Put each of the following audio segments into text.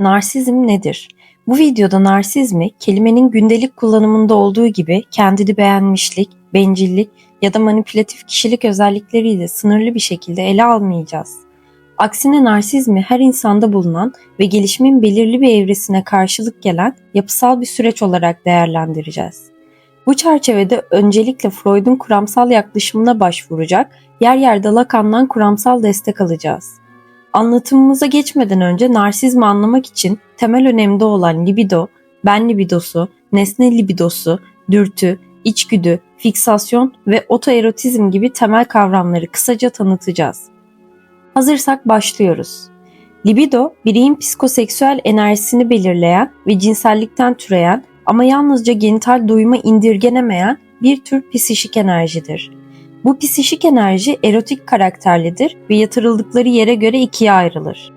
Narsizm nedir? Bu videoda narsizmi kelimenin gündelik kullanımında olduğu gibi kendini beğenmişlik, bencillik ya da manipülatif kişilik özellikleriyle sınırlı bir şekilde ele almayacağız. Aksine narsizmi her insanda bulunan ve gelişimin belirli bir evresine karşılık gelen yapısal bir süreç olarak değerlendireceğiz. Bu çerçevede öncelikle Freud'un kuramsal yaklaşımına başvuracak, yer yer de Lacan'dan kuramsal destek alacağız. Anlatımımıza geçmeden önce narsizmi anlamak için temel önemde olan libido, ben libidosu, nesne libidosu, dürtü, içgüdü, fiksasyon ve otoerotizm gibi temel kavramları kısaca tanıtacağız. Hazırsak başlıyoruz. Libido, bireyin psikoseksüel enerjisini belirleyen ve cinsellikten türeyen ama yalnızca genital doyuma indirgenemeyen bir tür psişik enerjidir. Bu psişik enerji erotik karakterlidir ve yatırıldıkları yere göre ikiye ayrılır.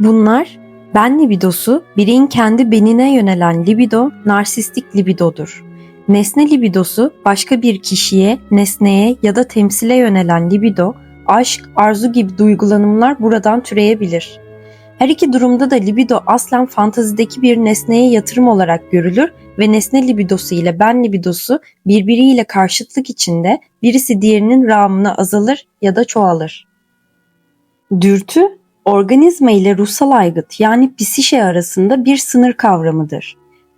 Bunlar ben libidosu, bireyin kendi benine yönelen libido, narsistik libidodur. Nesne libidosu, başka bir kişiye, nesneye ya da temsile yönelen libido, aşk, arzu gibi duygulanımlar buradan türeyebilir. Her iki durumda da libido aslen fantazideki bir nesneye yatırım olarak görülür ve nesne libidosu ile ben libidosu birbiriyle karşıtlık içinde birisi diğerinin rağmına azalır ya da çoğalır. Dürtü, organizma ile ruhsal aygıt yani psişe arasında bir sınır kavramıdır.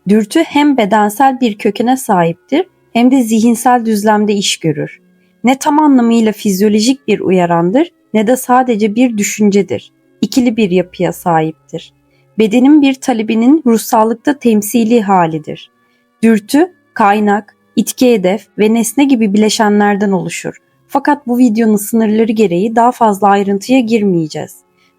Dürtü hem bedensel bir kökene sahiptir hem de zihinsel düzlemde iş görür. Ne tam anlamıyla fizyolojik bir uyarandır ne de sadece bir düşüncedir. İkili bir yapıya sahiptir bedenin bir talebinin ruhsallıkta temsili halidir. Dürtü, kaynak, itki hedef ve nesne gibi bileşenlerden oluşur. Fakat bu videonun sınırları gereği daha fazla ayrıntıya girmeyeceğiz.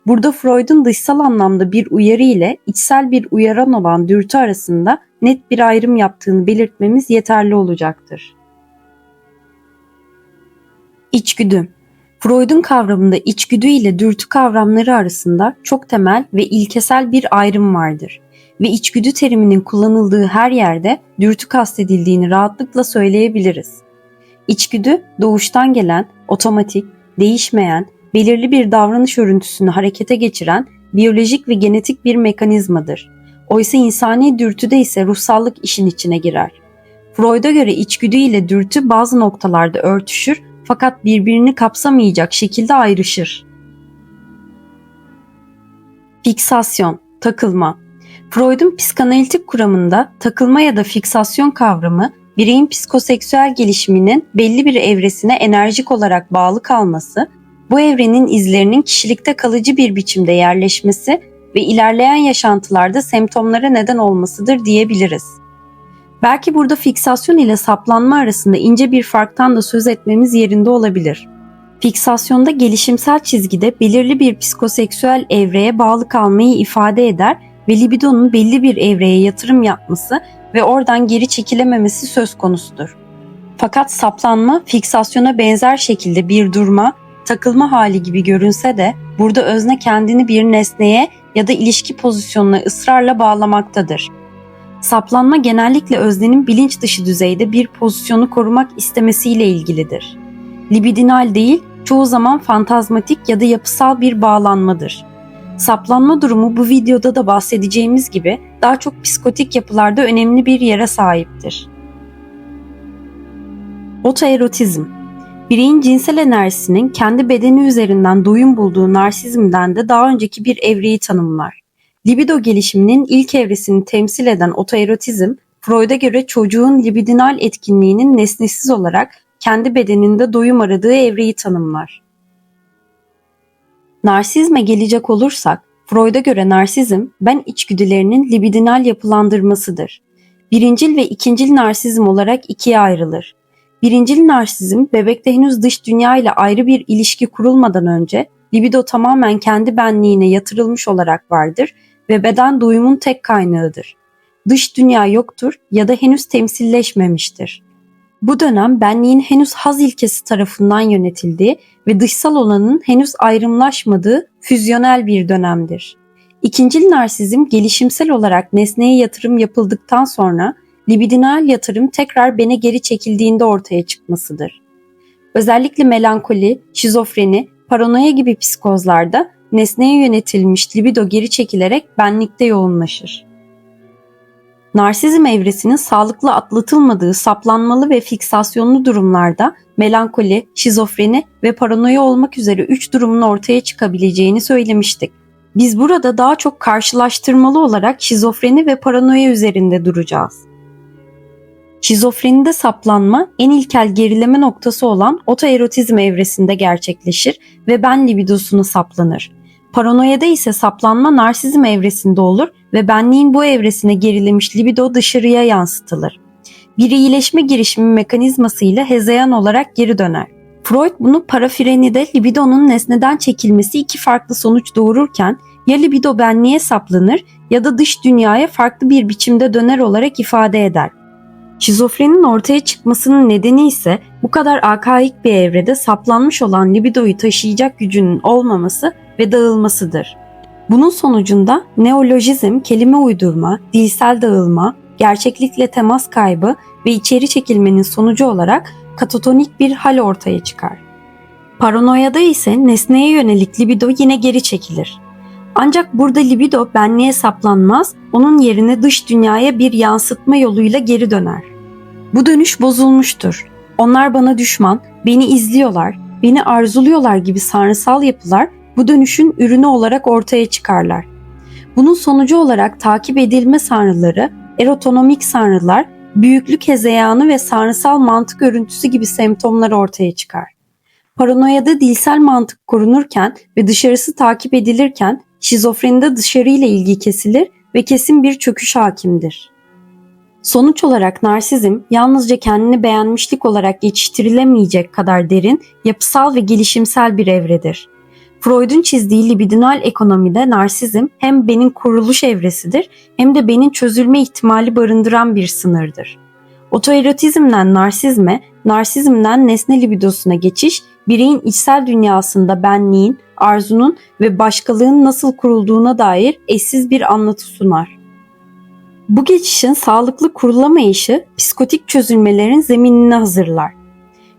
Burada Freud'un dışsal anlamda bir uyarı ile içsel bir uyaran olan dürtü arasında net bir ayrım yaptığını belirtmemiz yeterli olacaktır. İçgüdü Freud'un kavramında içgüdü ile dürtü kavramları arasında çok temel ve ilkesel bir ayrım vardır ve içgüdü teriminin kullanıldığı her yerde dürtü kastedildiğini rahatlıkla söyleyebiliriz. İçgüdü doğuştan gelen, otomatik, değişmeyen, belirli bir davranış örüntüsünü harekete geçiren biyolojik ve genetik bir mekanizmadır. Oysa insani dürtüde ise ruhsallık işin içine girer. Freud'a göre içgüdü ile dürtü bazı noktalarda örtüşür fakat birbirini kapsamayacak şekilde ayrışır. Fiksasyon, takılma. Freud'un psikanalitik kuramında takılma ya da fiksasyon kavramı bireyin psikoseksüel gelişiminin belli bir evresine enerjik olarak bağlı kalması, bu evrenin izlerinin kişilikte kalıcı bir biçimde yerleşmesi ve ilerleyen yaşantılarda semptomlara neden olmasıdır diyebiliriz. Belki burada fiksasyon ile saplanma arasında ince bir farktan da söz etmemiz yerinde olabilir. Fiksasyonda gelişimsel çizgide belirli bir psikoseksüel evreye bağlı kalmayı ifade eder ve libidonun belli bir evreye yatırım yapması ve oradan geri çekilememesi söz konusudur. Fakat saplanma fiksasyona benzer şekilde bir durma, takılma hali gibi görünse de burada özne kendini bir nesneye ya da ilişki pozisyonuna ısrarla bağlamaktadır. Saplanma genellikle öznenin bilinç dışı düzeyde bir pozisyonu korumak istemesiyle ilgilidir. Libidinal değil, çoğu zaman fantazmatik ya da yapısal bir bağlanmadır. Saplanma durumu bu videoda da bahsedeceğimiz gibi daha çok psikotik yapılarda önemli bir yere sahiptir. Otoerotizm Bireyin cinsel enerjisinin kendi bedeni üzerinden doyum bulduğu narsizmden de daha önceki bir evreyi tanımlar. Libido gelişiminin ilk evresini temsil eden otoerotizm, Freud'a göre çocuğun libidinal etkinliğinin nesnesiz olarak kendi bedeninde doyum aradığı evreyi tanımlar. Narsizme gelecek olursak, Freud'a göre narsizm, ben içgüdülerinin libidinal yapılandırmasıdır. Birincil ve ikincil narsizm olarak ikiye ayrılır. Birincil narsizm, bebekte henüz dış dünya ile ayrı bir ilişki kurulmadan önce libido tamamen kendi benliğine yatırılmış olarak vardır ve beden doyumun tek kaynağıdır. Dış dünya yoktur ya da henüz temsilleşmemiştir. Bu dönem benliğin henüz haz ilkesi tarafından yönetildiği ve dışsal olanın henüz ayrımlaşmadığı füzyonel bir dönemdir. İkincil narsizm gelişimsel olarak nesneye yatırım yapıldıktan sonra libidinal yatırım tekrar bene geri çekildiğinde ortaya çıkmasıdır. Özellikle melankoli, şizofreni, paranoya gibi psikozlarda nesneye yönetilmiş libido geri çekilerek benlikte yoğunlaşır. Narsizm evresinin sağlıklı atlatılmadığı saplanmalı ve fiksasyonlu durumlarda melankoli, şizofreni ve paranoya olmak üzere üç durumun ortaya çıkabileceğini söylemiştik. Biz burada daha çok karşılaştırmalı olarak şizofreni ve paranoya üzerinde duracağız. Şizofrenide saplanma en ilkel gerileme noktası olan otoerotizm evresinde gerçekleşir ve ben libidosunu saplanır. Paranoyada ise saplanma narsizm evresinde olur ve benliğin bu evresine gerilemiş libido dışarıya yansıtılır. Bir iyileşme girişimi mekanizması ile hezeyan olarak geri döner. Freud bunu parafrenide libidonun nesneden çekilmesi iki farklı sonuç doğururken ya libido benliğe saplanır ya da dış dünyaya farklı bir biçimde döner olarak ifade eder. Şizofrenin ortaya çıkmasının nedeni ise bu kadar arkaik bir evrede saplanmış olan libidoyu taşıyacak gücünün olmaması ve dağılmasıdır. Bunun sonucunda neolojizm, kelime uydurma, dilsel dağılma, gerçeklikle temas kaybı ve içeri çekilmenin sonucu olarak katatonik bir hal ortaya çıkar. Paranoyada ise nesneye yönelik libido yine geri çekilir. Ancak burada libido benliğe saplanmaz, onun yerine dış dünyaya bir yansıtma yoluyla geri döner. Bu dönüş bozulmuştur. Onlar bana düşman, beni izliyorlar, beni arzuluyorlar gibi sanrısal yapılar bu dönüşün ürünü olarak ortaya çıkarlar. Bunun sonucu olarak takip edilme sanrıları, erotonomik sanrılar, büyüklük hezeyanı ve sanrısal mantık örüntüsü gibi semptomlar ortaya çıkar. Paranoyada dilsel mantık korunurken ve dışarısı takip edilirken şizofrenide dışarıyla ilgi kesilir ve kesin bir çöküş hakimdir. Sonuç olarak narsizm yalnızca kendini beğenmişlik olarak geçiştirilemeyecek kadar derin, yapısal ve gelişimsel bir evredir. Freud'un çizdiği libidinal ekonomide narsizm hem benin kuruluş evresidir hem de benin çözülme ihtimali barındıran bir sınırdır. Otoerotizmden narsizme, narsizmden nesne libidosuna geçiş, bireyin içsel dünyasında benliğin, arzunun ve başkalığın nasıl kurulduğuna dair eşsiz bir anlatı sunar. Bu geçişin sağlıklı kurulamayışı psikotik çözülmelerin zeminini hazırlar.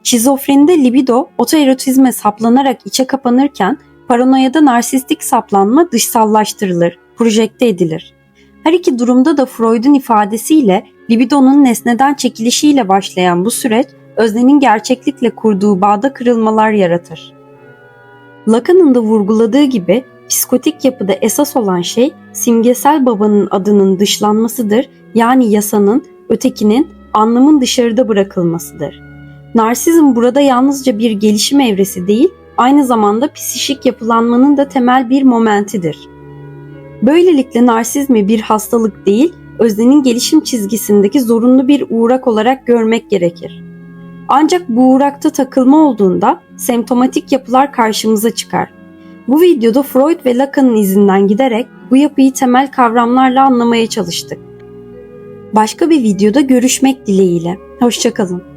Şizofrenide libido otoerotizme saplanarak içe kapanırken paranoyada narsistik saplanma dışsallaştırılır, projekte edilir. Her iki durumda da Freud'un ifadesiyle libidonun nesneden çekilişiyle başlayan bu süreç öznenin gerçeklikle kurduğu bağda kırılmalar yaratır. Lacan'ın da vurguladığı gibi psikotik yapıda esas olan şey simgesel babanın adının dışlanmasıdır yani yasanın, ötekinin, anlamın dışarıda bırakılmasıdır. Narsizm burada yalnızca bir gelişim evresi değil, aynı zamanda psişik yapılanmanın da temel bir momentidir. Böylelikle narsizmi bir hastalık değil, öznenin gelişim çizgisindeki zorunlu bir uğrak olarak görmek gerekir. Ancak bu uğrakta takılma olduğunda semptomatik yapılar karşımıza çıkar. Bu videoda Freud ve Lacan'ın izinden giderek bu yapıyı temel kavramlarla anlamaya çalıştık. Başka bir videoda görüşmek dileğiyle. Hoşçakalın.